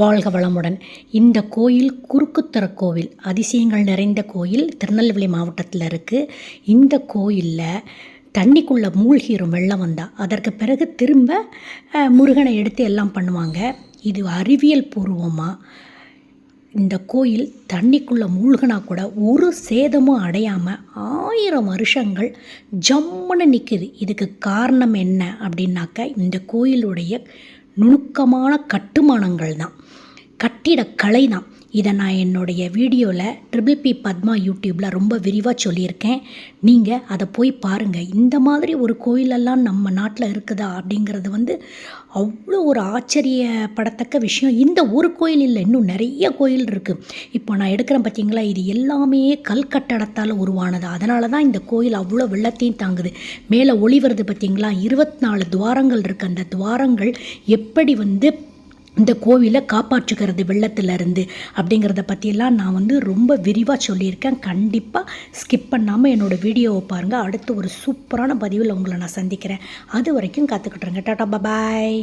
வாழ்க வளமுடன். இந்த கோயில் குறுக்குத்தர கோவில் அதிசயங்கள் நிறைந்த கோயில் திருநெல்வேலி மாவட்டத்தில் இருக்குது இந்த கோயிலில் தண்ணிக்குள்ளே மூழ்கிரும் வெள்ளம் வந்தால் அதற்கு பிறகு திரும்ப முருகனை எடுத்து எல்லாம் பண்ணுவாங்க. இது அறிவியல் பூர்வமாக இந்த கோயில் தண்ணிக்குள்ளே மூழ்கினா கூட ஒரு சேதமும் அடையாமல் ஆயிரம் வருஷங்கள் ஜம்முன்னு நிற்குது இதுக்கு காரணம் என்ன அப்படின்னாக்க இந்த கோயிலுடைய நுணுக்கமான கட்டுமானங்கள் தான் கட்டிடக்கலை தான் இதை நான் என்னுடைய வீடியோவில் ட்ரிபிள் பி பத்மா யூடியூப்பில் ரொம்ப விரிவாக சொல்லியிருக்கேன். நீங்கள் அதை போய் பாருங்கள் இந்த மாதிரி ஒரு கோயிலெல்லாம் நம்ம நாட்டில் இருக்குதா அப்படிங்கிறது வந்து அவ்வளோ ஒரு ஆச்சரியப்படத்தக்க விஷயம். இந்த ஒரு கோயில் இல்லை இன்னும் நிறைய கோயில் இருக்குது இப்போ நான் எடுக்கிறேன் பார்த்தீங்களா இது எல்லாமே கல்கட்டடத்தால் உருவானது. அதனால தான் இந்த கோயில் அவ்வளோ வெள்ளத்தையும் தாங்குது. மேலே ஒளி வருது பார்த்தீங்களா இருபத்தி நாலு துவாரங்கள் இருக்குது அந்த துவாரங்கள் எப்படி வந்து இந்த கோவிலை காப்பாற்றுகிறது வெள்ளத்திலிருந்து அப்படிங்கிறத பற்றியெல்லாம் நான் வந்து ரொம்ப விரிவாக சொல்லியிருக்கேன். கண்டிப்பாக ஸ்கிப் பண்ணாமல் என்னோடய வீடியோவை பாருங்கள் அடுத்து ஒரு சூப்பரான பதிவில் உங்களை நான் சந்திக்கிறேன். அது வரைக்கும் காத்துக்கிட்டுருங்க டாட்டா பாய்.